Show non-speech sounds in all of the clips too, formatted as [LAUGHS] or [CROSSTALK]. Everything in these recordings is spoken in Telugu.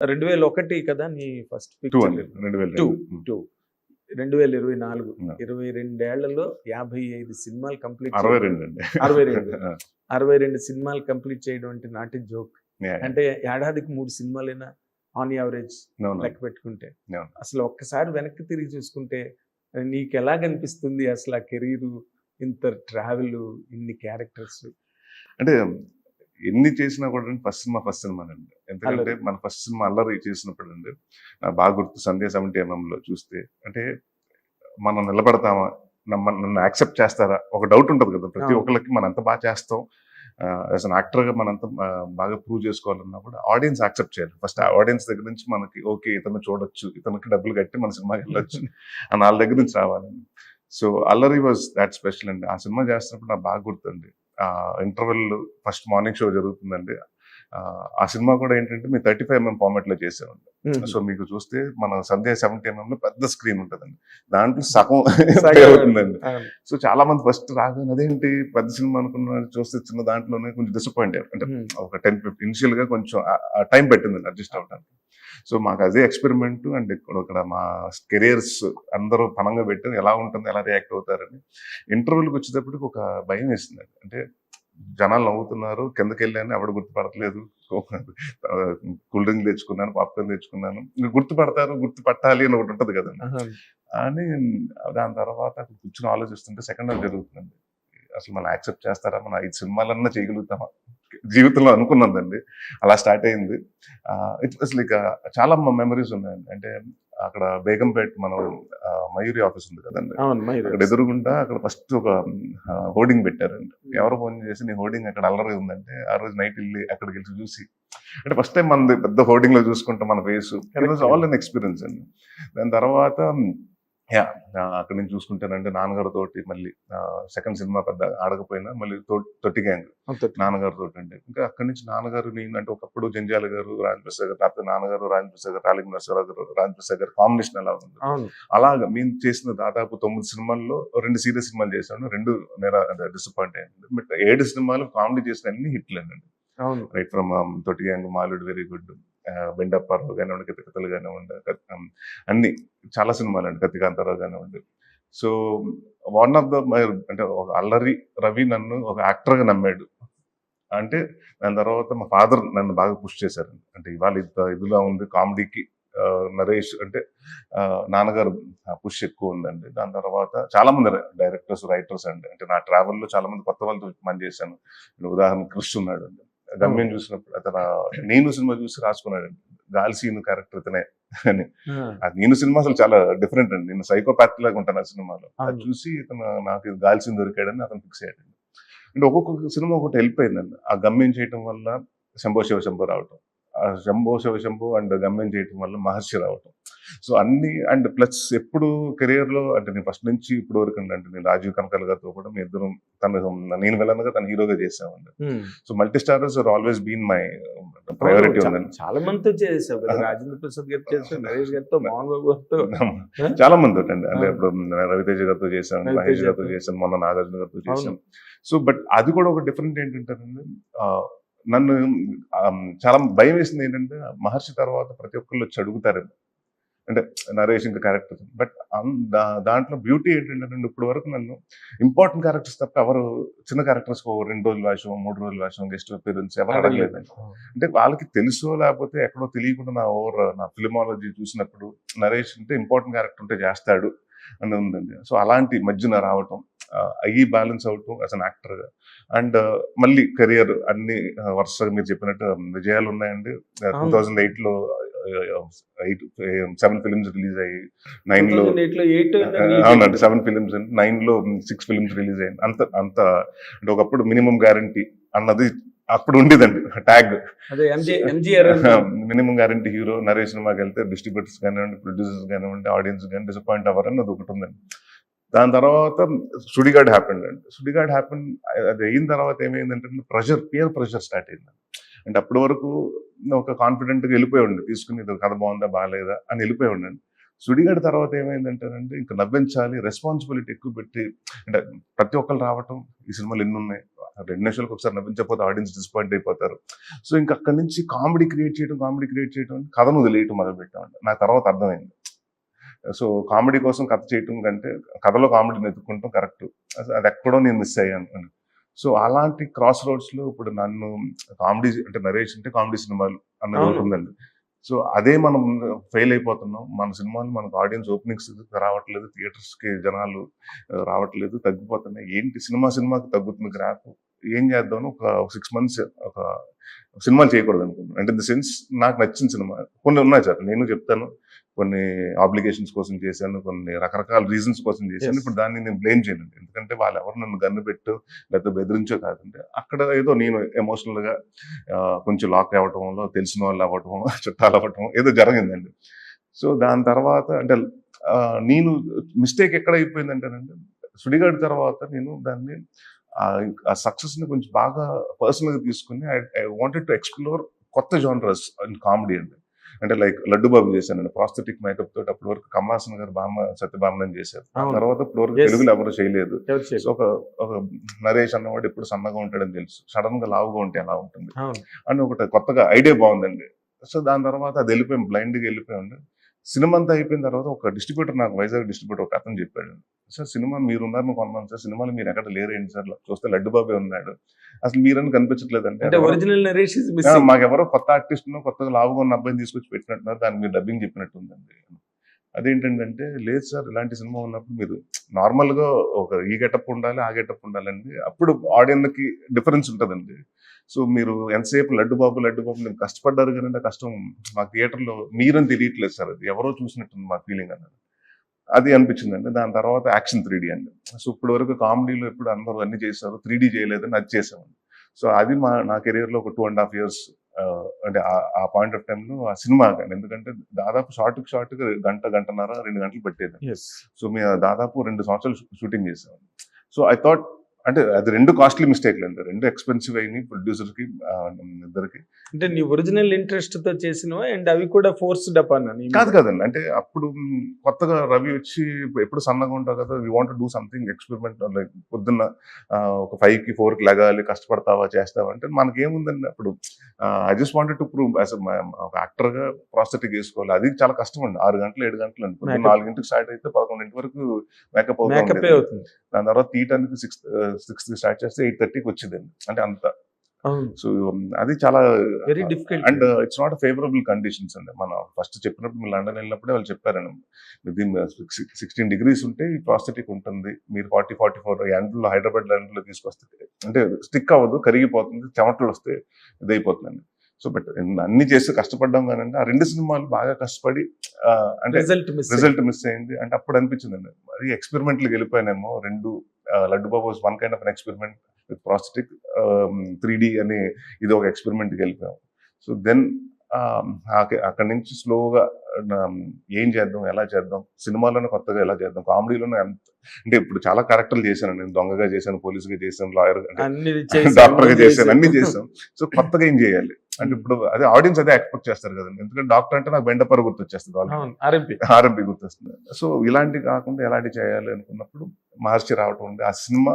రెండు వేల ఒకటి కదా నీ ఫస్ట్ టూ టూ రెండు. వేల ఇరవై నాలుగు. ఇరవై రెండేళ్ళలో యాభై ఐదు సినిమాలు కంప్లీట్ అరవై రెండు అండి అరవై రెండు అరవై రెండు సినిమాలు కంప్లీట్ చేయడం అంటే నాట్ జోక్. అంటే ఏడాదికి మూడు సినిమాలైనా ఆన్ యావరేజ్. లెక్క పెట్టుకుంటే. అసలు ఒక్కసారి వెనక్కి తిరిగి చూసుకుంటే నీకు ఎలా కనిపిస్తుంది అసలు ఆ కెరీర్ ఇంత ట్రావెల్ ఇన్ని క్యారెక్టర్స్ అంటే ఎన్ని చేసినా కూడా ఫస్ట్ సినిమా ఫస్ట్ సినిమా అండి. ఎందుకంటే. మన ఫస్ట్ సినిమా అల్లరి చేసినప్పుడు అండి నాకు బాగా గుర్తు. సంధ్య సెవెంటీ లో చూస్తే అంటే మనం నిలబడతామా? నమ్మ నన్ను యాక్సెప్ట్ చేస్తారా? ఒక డౌట్ ఉంటుంది కదా ప్రతి. ఒక్కరికి మనం ఎంత బాగా చేస్తాం యాజ్ అన్ యాక్టర్గా మనంత బాగా ప్రూవ్ చేసుకోవాలన్నా కూడా ఆడియన్స్ యాక్సెప్ట్ చేయాలి. ఫస్ట్ ఆ ఆడియన్స్ దగ్గర నుంచి మనకి ఓకే ఇతను చూడొచ్చు ఇతనికి డబ్బులు కట్టి మన సినిమాకి వెళ్ళొచ్చు [LAUGHS] అని వాళ్ళ దగ్గర నుంచి రావాలండి సో అల్లరి వాజ్ దాట్ స్పెషల్ అండి. ఆ సినిమా చేస్తున్నప్పుడు నాకు బాగా గుర్తుంది ఇంటర్వెల్ ఫస్ట్ మార్నింగ్ షో జరుగుతుందండి. ఆ, సినిమా కూడా ఏంటంటే మేము థర్టీ ఫైవ్ ఎంఎం ఫార్మాట్లో చేసామండి సో మీకు చూస్తే మన సంధ్య సెవెంటీ ఎంఎం లో పెద్ద స్క్రీన్ ఉంటుందండి. దాంట్లో సగం అవుతుందండి [LAUGHS] సో చాలా మంది ఫస్ట్ రాగానే అదేంటి పెద్ద సినిమా అనుకున్న చూస్తే చిన్న దాంట్లోనే కొంచెం డిసప్పాయింట్ అయ్యారు. అంటే ఒక టెన్ ఫిఫ్టీ ఇనిషియల్గా కొంచెం టైం పెట్టిందండి అడ్జస్ట్ అవడానికి సో మాకు అదే ఎక్స్పెరిమెంట్ అండ్ ఇక్కడ ఇక్కడ మా కెరియర్స్ అందరూ పనంగా పెట్టి ఎలా ఉంటుంది ఎలా రియాక్ట్ అవుతారని ఇంటర్వ్యూకి వచ్చేటప్పటికి ఒక భయం వేసింది అంటే జనాలు నవ్వుతున్నారు కిందకి వెళ్ళాను ఎవడు గుర్తుపడట్లేదు. కూల్ డ్రింక్ తెచ్చుకున్నాను పాప్కార్న్ తెచ్చుకున్నాను. గుర్తుపడతారు గుర్తుపట్టాలి అని ఒకటి ఉంటుంది కదండి. అని దాని తర్వాత అక్కడ కూర్చొని ఆలోచిస్తుంటే సెకండ్ హాఫ్ జరుగుతుందండి. అసలు మనం యాక్సెప్ట్ చేస్తారా? మన ఐదు సినిమాలన్నా చేయగలుగుతామా? జీవితంలో అనుకున్నదండి. అలా స్టార్ట్ అయింది. ఇట్ వాస్ లైక్ చాలా మెమరీస్ ఉన్నాయండి. అంటే అక్కడ బేగంపేట మనం మయూరి ఆఫీస్ ఉంది కదండి. అక్కడ ఎదురుగుండా అక్కడ ఫస్ట్ ఒక హోర్డింగ్ పెట్టారండి. ఎవరు ఫోన్ చేసి నీ హోర్డింగ్ అక్కడ అల్లరి ఉందంటే ఆ రోజు నైట్ వెళ్ళి అక్కడికి వెళ్ళి చూసి. అంటే ఫస్ట్ టైం మనది పెద్ద హోర్డింగ్లో చూసుకుంటాం మన ఫేస్. ఆల్ అన్ ఎక్స్పీరియన్స్ అండి. దాని తర్వాత యా. అక్కడి నుంచి చూసుకుంటానంటే నాన్నగారు తోటి మళ్ళీ సెకండ్ సినిమా పెద్ద ఆడకపోయినా మళ్ళీ తొట్టి గ్యాంగ్ అంతే. నాన్నగారు తోటి అంటే ఇంకా అక్కడి నుంచి నాన్నగారు నేను అంటే ఒకప్పుడు జంజాల గారు రాజప్రసాద్ గారు లేకపోతే నాన్నగారు రాజప్రసాద్ గారు రాలింగ్ నరసరావు గారు రాజప్రసాద్ గారు కాంబినేషన్ ఎలా ఉంది. అలాగా మేము చేసిన దాదాపు తొమ్మిది సినిమాల్లో రెండు సీరియస్ సినిమాలు చేశాను రెండు నేర డిసప్పాయింట్ అయింది బట్ ఏడు సినిమాలు కామెడీ చేసిన అన్ని హిట్లేనండి అవును. రైట్ ఫ్రమ్ తొట్టి గ్యాంగ్ మాలుడు వెరీ గుడ్ బెండప్పారావు కానివ్వండి కథకథలు కానివ్వండి అన్ని చాలా సినిమాలు అండి కత్తికాంతారావు కానివ్వండి. సో వన్ ఆఫ్ ద అంటే ఒక అల్లరి రవి నన్ను ఒక యాక్టర్గా నమ్మాడు. అంటే దాని తర్వాత మా ఫాదర్ నన్ను బాగా పుష్ చేశారు అంటే ఇవాళ ఇంత ఇదిలా ఉంది కామెడీకి నరేష్ అంటే నాన్నగారు పుష్ ఎక్కువ ఉందండి. దాని తర్వాత చాలా మంది డైరెక్టర్స్ రైటర్స్ అండి. అంటే నా ట్రావెల్లో చాలామంది చాలా మంది కొత్త వాళ్ళతో పనిచేశాను. ఉదాహరణ కృష్ ఉన్నాడు అండి గమ్యం చూసినప్పుడు అతను నేను సినిమా చూసి రాసుకున్నాడు. గాలి సీను క్యారెక్టర్ ఇతనే అని. అది నేను సినిమా అసలు చాలా డిఫరెంట్ అండి. నేను సైకోపాత్ లాగా ఉంటాను ఆ సినిమాలో. అది. చూసి ఇతను నాకు ఇది గాలి సీన్ దొరికాడని అతను ఫిక్స్ అయ్యాడు అంటే ఒక్కొక్క సినిమా ఒకటి వెళ్ళిపోయిందండి. ఆ గమ్యం చేయటం వల్ల శంభో శివ శంభో రావటం. శంభో శివ శంభో అండ్ గమ్యం చేయటం వల్ల మహర్షి రావటం. సో అన్ని అండ్ ప్లస్ ఎప్పుడు కెరియర్లో అంటే నేను ఫస్ట్ నుంచి ఇప్పుడు వరకు అండి అంటే నేను రాజీవ్ కనకాల గారితో కూడా మీ ఇద్దరం తన నేను వెళ్ళనుగా తన హీరోగా చేసామండి. So multi starrers are always been my priority ఉందండి చాలా మందితో చేసావు రాజేంద్ర ప్రసాద్ గారు చేసావు నరేష్ గారితో మోహన్ బాబు గారితో. చాలా మంది అండి. అంటే. ఇప్పుడు రవితేజ గారితో చేశాను మహేష్ గారితో. చేశాను మొన్న నాగార్జున గారితో. చేశాను సో బట్ అది కూడా ఒక డిఫరెంట్ ఏంటంటే నన్ను చాలా భయం వేసింది ఏంటంటే మహర్షి తర్వాత ప్రతి ఒక్కళ్ళు వచ్చి అడుగుతారండి అంటే నరేష్ ఇంకా క్యారెక్టర్స్ బట్ దాంట్లో బ్యూటీ ఏంటంటే ఇప్పుడు వరకు నన్ను ఇంపార్టెంట్ క్యారెక్టర్స్ తప్ప ఎవరు చిన్న క్యారెక్టర్స్ రెండు రోజుల వేషం మూడు రోజుల వేషం గెస్ట్ అపీరెన్స్ ఎవరు అడగలేదండి అంటే వాళ్ళకి తెలుసో లేకపోతే ఎక్కడో తెలియకుండా నా ఓవర్ నా ఫిలిమాలజీ చూసినప్పుడు నరేష్ అంటే ఇంపార్టెంట్ క్యారెక్టర్ ఉంటే చేస్తాడు అని ఉందండి. సో అలాంటి మధ్యన రావటం అయ్యి బ్యాలెన్స్ అవటం యాజ్ అన్ యాక్టర్ అండ్ మళ్ళీ కెరియర్ అన్ని వరుసగా మీరు చెప్పినట్టు విజయాలు ఉన్నాయండి. టూ. థౌజండ్ ఎయిట్లో ఎయిట్ సెవెన్ ఫిలిమ్స్ రిలీజ్ అయ్యి నైన్లో 2008 లో eight అవునండి సెవెన్ ఫిలిమ్స్ నైన్లో సిక్స్ ఫిలిమ్స్ రిలీజ్ అయ్యింది అంత అంత అంటే ఒకప్పుడు మినిమం గ్యారంటీ అన్నది అప్పుడు ఉండేదండి tag minimum guarantee hero Naresh సినిమాకి వెళ్తే డిస్ట్రిబ్యూటర్స్ కానివ్వండి ప్రొడ్యూసర్స్ కానివ్వండి ఆడియన్స్ కానీ డిసప్పాయింట్ అవ్వరని అది ఒకటి ఉందండి దాని తర్వాత సుడిగాడ్ హ్యాపెండ్ అండి సుడిగాడ్ హ్యాపెన్ అది అయిన తర్వాత ఏమైందంటే ప్రెషర్ పియర్ ప్రెషర్ స్టార్ట్ అయింది. అంటే అప్పటి వరకు ఒక కాన్ఫిడెంట్గా వెళ్ళిపోయి ఉండి తీసుకుని ఇది కథ బాగుందా బాగాలేదా అని వెళ్ళిపోయి ఉండండి సుడిగాడి తర్వాత ఏమైందంటేనంటే ఇంకా నవ్వించాలి రెస్పాన్సిబిలిటీ ఎక్కువ పెట్టి అంటే ప్రతి ఒక్కరు రావటం ఈ సినిమాలు ఎన్ని ఉన్నాయి? రెండు నిమిషాలకు ఒకసారి నవ్వించకపోతే ఆడియన్స్ డిసప్పాయింట్ అయిపోతారు. సో ఇంకా అక్కడి నుంచి కామెడీ క్రియేట్ చేయడం కామెడీ క్రియేట్ చేయడం కథను వదిలేయటం మొదలు పెట్టామండి నా తర్వాత అర్థమైంది. సో కామెడీ కోసం కథ చేయటం కంటే కథలో కామెడీని ఎత్తుకుంటాం కరెక్ట్. అది ఎక్కడో నేను మిస్ అయ్యాను అని. సో అలాంటి క్రాస్ రోడ్స్లో ఇప్పుడు నన్ను కామెడీ అంటే నరేష్ అంటే కామెడీ సినిమాలు అన్నది. ఒకటి ఉందండి సో అదే మనం ఫెయిల్ అయిపోతున్నాం. మన సినిమాలు మనకు ఆడియన్స్ ఓపెనింగ్స్ రావట్లేదు థియేటర్స్కి జనాలు రావట్లేదు తగ్గిపోతున్నాయి. ఏంటి సినిమా సినిమాకి తగ్గుతుంది గ్రాఫ్ ఏం చేద్దాం ఒక సిక్స్ మంత్స్ ఒక సినిమాలు చేయకూడదు అనుకున్నాను అంటే ఇన్ ద సెన్స్ నాకు నచ్చిన సినిమా కొన్ని ఉన్నాయి సార్. నేను చెప్తాను. కొన్ని ఆబ్లిగేషన్స్ కోసం చేశాను కొన్ని రకరకాల రీజన్స్ కోసం చేశాను. ఇప్పుడు దాన్ని నేను బ్లేమ్ చేయను. ఎందుకంటే వాళ్ళు ఎవరు నన్ను గన్ను పెట్టు లేకపోతే బెదిరించో కాదంటే అక్కడ ఏదో నేను ఎమోషనల్గా ఆ, కొంచెం లాక్ అవ్వటంలో తెలిసిన వాళ్ళు అవ్వటం [LAUGHS] చుట్టాలు అవ్వటం ఏదో జరిగిందండి. సో దాని తర్వాత అంటే నేను మిస్టేక్ ఎక్కడ అయిపోయిందంటేనండి సుడిగాడి తర్వాత నేను దాన్ని ఆ సక్సెస్ని కొంచెం బాగా పర్సనల్గా తీసుకుని ఐ వాంటెడ్ టు ఎక్స్ప్లోర్ కొత్త జానరస్ ఇన్ కామెడీ అండి. అంటే లైక్ లడ్డు బాబు చేశానండి ప్రాస్థెటిక్ మేకప్ తోటి అప్పటి వరకు కమలాసన్ గారు బామ్మ సత్యభామని చేశారు. తర్వాత ఇప్పటి వరకు. తెలుగులో ఎవరు చేయలేదు. సో. ఒక ఒక నరేష్ అన్నవాడు ఎప్పుడు సన్నగా ఉంటాడని తెలుసు. సడన్గా లావుగా ఉంటే ఎలా ఉంటుంది? అని ఒకటి కొత్తగా ఐడియా బాగుందండి. సో దాని తర్వాత అది వెళ్ళిపోయాం బ్లైండ్గా వెళ్ళిపోయాం సినిమా అంతా అయిపోయిన తర్వాత ఒక డిస్ట్రిబ్యూటర్ నాకు వైజాగ్ డిస్ట్రిబ్యూటర్ ఒక అతను చెప్పాడు. సార్ సినిమా మీరు ఉన్నారు కొన్నాను సార్. సినిమాలు మీరు ఎక్కడ లేరేంటి సార్? చూస్తే లడ్డు బాబే ఉన్నాడు. అసలు మీరని కనిపించట్లేదంటే ఒరిజినల్ మాకెవరో కొత్త ఆర్టిస్ట్ కొత్తగా లావుగా ఉన్న అబ్బాయిని తీసుకొచ్చి పెట్టినట్టున్నారు. దానికి మీరు డబ్బింగ్ చెప్పినట్టు ఉందండి అదేంటంటే లేదు సార్ ఇలాంటి సినిమా ఉన్నప్పుడు మీరు నార్మల్గా ఒక ఈ గెటప్ ఉండాలి ఆ గెటప్ ఉండాలండి అప్పుడు ఆడియన్కి డిఫరెన్స్ ఉంటుందండి. సో మీరు ఎంతసేపు లడ్డు బాబు లడ్డు బాబు నేను కష్టపడ్డారు కానీ కష్టం మా థియేటర్లో మీరని తెలియట్లేదు సార్ అది. ఎవరో చూసినట్టుంది మా ఫీలింగ్ అన్నది. అది అనిపించిందండి. దాని తర్వాత యాక్షన్ త్రీ అండి. సో ఇప్పటి వరకు కామెడీలో ఎప్పుడు అందరూ అన్ని చేశారు త్రీ డీ చేయలేదని అది చేసామండి సో అది మా నా కెరియర్లో ఒక టూ అండ్ హాఫ్ ఇయర్స్ అంటే ఆ- ఆ పాయింట్ ఆఫ్ టైంలో ఆ సినిమా ఎందుకంటే దాదాపు షార్ట్ షార్ట్ గంట గంటన్నర రెండు గంటలు పట్టేది. సో మేము దాదాపు రెండు సంవత్సరాలు షూటింగ్ చేసాం సో ఐ థాట్ అంటే అది రెండు కాస్ట్లీ మిస్టేక్లు అండి రెండు ఎక్స్పెన్సివ్ అయినాయి ప్రొడ్యూసర్కి ఆ, ఇద్దరికి. అంటే నీ ఒరిజినల్ ఇంట్రెస్ట్తో చేసినవా? అండ్ అవి కూడా ఫోర్స్డ్ అప్ అన్న కాదు కాదండి. అంటే అప్పుడు కొత్తగా రవి వచ్చి ఎప్పుడు సన్నగా ఉంటావు కదా we want do something experiment like పొద్దున్న ఒక ఫైవ్కి ఫోర్కి లగాలి కష్టపడతావా చేస్తావా? అంటే మనకి ఏముందండి అప్పుడు I just wanted to prove as ఒక యాక్టర్గా ప్రాస్థెటిక్ వేసుకోవాలి. అది చాలా కష్టం అండి ఆరు గంటలు ఏడు గంటలు Makeup. నాలుగింటికి స్టార్ట్ అయితే పదకొండింటి వరకు మేకప్ అవుతుంది. దాని తర్వాత తీయటానికి సిక్స్ సిక్స్ స్టార్ట్ చేస్తే ఎయిట్ థర్టీకి వచ్చిందండి అంటే అంత. సో అది చాలా very difficult and it's not favourable conditions అండి. మనం ఫస్ట్ చెప్పినప్పుడు మీరు లండన్ వెళ్ళినప్పుడే వాళ్ళు చెప్పారండి. సిక్స్టీన్ డిగ్రీస్ ఉంటే ప్రాస్థెటిక్ ఉంటుంది. మీరు ఫార్టీ ఫార్టీ ఫోర్ ఎండలో హైదరాబాద్ ఎండలో తీసుకొస్తే అంటే స్టిక్ అవ్వదు కరిగిపోతుంది చెమటలు వస్తే ఇదైపోతుందండి సో బట్ అన్ని చేసి కష్టపడ్డాం కానీ ఆ రెండు సినిమాలు బాగా కష్టపడి అంటే రిజల్ట్ మిస్ రిజల్ట్ మిస్ అయింది అంటే అప్పుడు అనిపించిందండి. మరి ఎక్స్పెరిమెంట్లకు వెళ్ళిపోయానేమో రెండు Laddu Babu one kind of an experiment with prosthetic three D అని ఇది ఒక ఎక్స్పెరిమెంట్కి వెళ్ళిపోయాం సో దెన్ అక్కడి నుంచి స్లోగా ఏం చేద్దాం ఎలా చేద్దాం సినిమాలోనే కొత్తగా ఎలా చేద్దాం కామెడీలోనే ఎంత అంటే ఇప్పుడు చాలా క్యారెక్టర్లు చేశాను నేను దొంగగా చేశాను పోలీసుగా చేశాను లాయర్ అన్ని డాక్టర్గా చేశాను. అన్ని చేశాం. సో కొత్తగా ఏం చేయాలి? అంటే ఇప్పుడు అదే ఆడియన్స్ అదే ఎక్స్పెక్ట్ చేస్తారు కదండి. ఎందుకంటే డాక్టర్ అంటే నాకు బెండపర గుర్తొచ్చేస్తుంది ఆర్ఎంపి ఆర్ఎంపీ గుర్తొస్తుంది. సో ఇలాంటి కాకుండా ఎలాంటి చేయాలి అనుకున్నప్పుడు మహర్షి రావటం ఉంది. ఆ సినిమా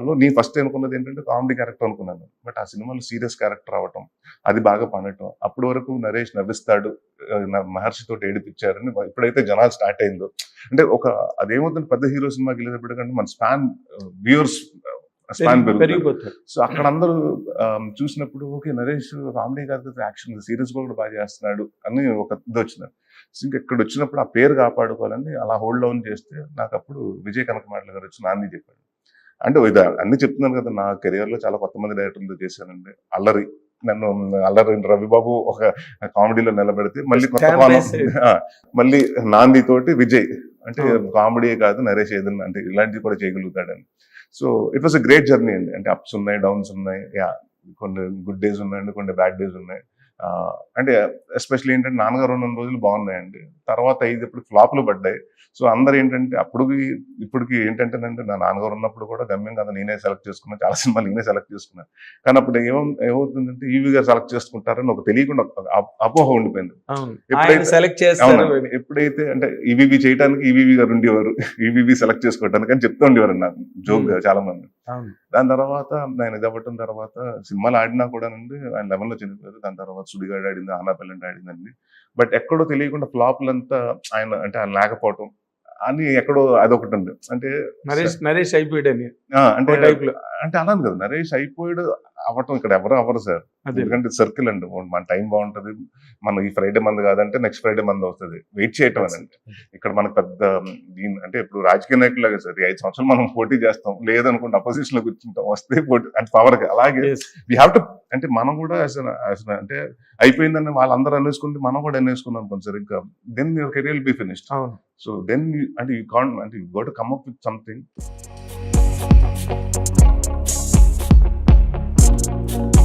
లో నేను ఫస్ట్ అనుకున్నది ఏంటంటే కామెడీ క్యారెక్టర్ అనుకున్నాను. బట్ ఆ సినిమాలో సీరియస్ క్యారెక్టర్ అవటం అది బాగా పండటం. అప్పటి వరకు నరేష్ నవ్విస్తాడు ఆ, నా మహర్షి తోటి ఏడిపించారని ఎప్పుడైతే జనాలు స్టార్ట్ అయిందో. అంటే ఒక అదేమవుతుంది పెద్ద హీరో సినిమాకి వెళ్ళేటప్పటికంటే మన స్పాన్ వ్యూవర్స్ స్పాన్ పెరుగుతుంది. సో అక్కడ అందరూ చూసినప్పుడు ఓకే నరేష్ కామెడీ కాదు యాక్షన్ సీరియస్ కూడా బాగా చేస్తున్నాడు అని ఒక ఇది వచ్చింది సో ఇంకా ఇక్కడ వచ్చినప్పుడు ఆ పేరు కాపాడుకోవాలని అలా హోల్డ్ డౌన్ చేస్తే నాకు అప్పుడు విజయ్ కనకమాటల గారు వచ్చి నాంది చెప్పాడు. అంటే ఇది అన్ని చెప్తున్నాను కదా నా కెరియర్లో చాలా కొత్త మంది డైరెక్టర్లు చేశానండి. అల్లరి నన్ను అల్లరి రవిబాబు ఒక కామెడీలో నిలబెడితే మళ్ళీ కొత్త మళ్ళీ నాంది తోటి విజయ్ అంటే. కామెడీ కాదు నరేష్ ఏదన్నా అంటే ఇలాంటివి కూడా చేయగలుగుతాడని. So it was a great journey అండి. అంటే అప్స్ ఉన్నాయి డౌన్స్ ఉన్నాయి యా కొన్ని గుడ్ డేస్ ఉన్నాయండి కొన్ని బ్యాడ్ డేస్ ఉన్నాయి. అంటే ఎస్పెషల్లీ ఏంటంటే నాన్నగారు ఉన్న రోజులు బాగున్నాయండి. తర్వాత ఐదు ఇప్పుడు ఫ్లాప్లు పడ్డాయి. సో అందరు ఏంటంటే అప్పుడుకి ఇప్పటికి ఏంటంటేనంటే నా నాన్నగారు ఉన్నప్పుడు కూడా గమ్యం కదా నేనే సెలెక్ట్ చేసుకున్నాను చాలా సినిమాలు నేనే సెలెక్ట్ చేసుకున్నాను కానీ అప్పుడు ఏమో ఏమవుతుందంటే ఈవీ గారు సెలెక్ట్ చేసుకుంటారని ఒక తెలియకుండా అపోహ ఉండిపోయింది. ఎప్పుడైతే- ఎప్పుడైతే అంటే ఈవీవి చేయడానికి ఈవీవి గారు ఉండేవారు. ఈవీవి సెలెక్ట్ చేసుకోవడానికి అని చెప్తూ ఉండేవారు నాకు. జోక్. చాలా మంది దాని తర్వాత ఆయన ఇది అవ్వటం తర్వాత సినిమాలు ఆడినా కూడా అండి ఆయన లెవెన్లో చనిపోయారు. దాని తర్వాత సుడిగాడు ఆడింది ఆనాపల్లి ఆడిందండి. బట్ ఎక్కడో తెలియకుండా ఫ్లాప్లంతా ఆయన అంటే ఆయన లేకపోవటం అని ఎక్కడో అదొకటి ఉంది అంటే నరేష్ నరేష్ అయిపోయాడని. ఆ, అంటే అంటే అలా అని కదా నరేష్ అయిపోయాడు అవ్వటం ఇక్కడ ఎవరు అవ్వరు సార్. ఎందుకంటే సర్కిల్ అండి. మన టైం బాగుంటది. మనం ఈ ఫ్రైడే మంది కాదంటే నెక్స్ట్ ఫ్రైడే మంది అవుతుంది వెయిట్ చేయటం అనండి ఇక్కడ మనకు పెద్ద దీని అంటే ఇప్పుడు రాజకీయ నాయకులాగా సార్. ఈ ఐదు సంవత్సరాలు మనం పోటీ చేస్తాం. లేదనుకుంటే అపోజిషన్లో కూర్చుంటాం వస్తే పోటీ అంటే పవర్ అలాగే. వీ హ్యావ్ టు అంటే మనం కూడా అంటే అయిపోయిందని వాళ్ళందరూ అనేసుకుంటే మనం కూడా అనేసుకున్నాం అనుకోండి సార్. ఇంకా then your career be finished అవును. సో దెన్ అంటే యూ కాన్ అంటే you got come up with something Thank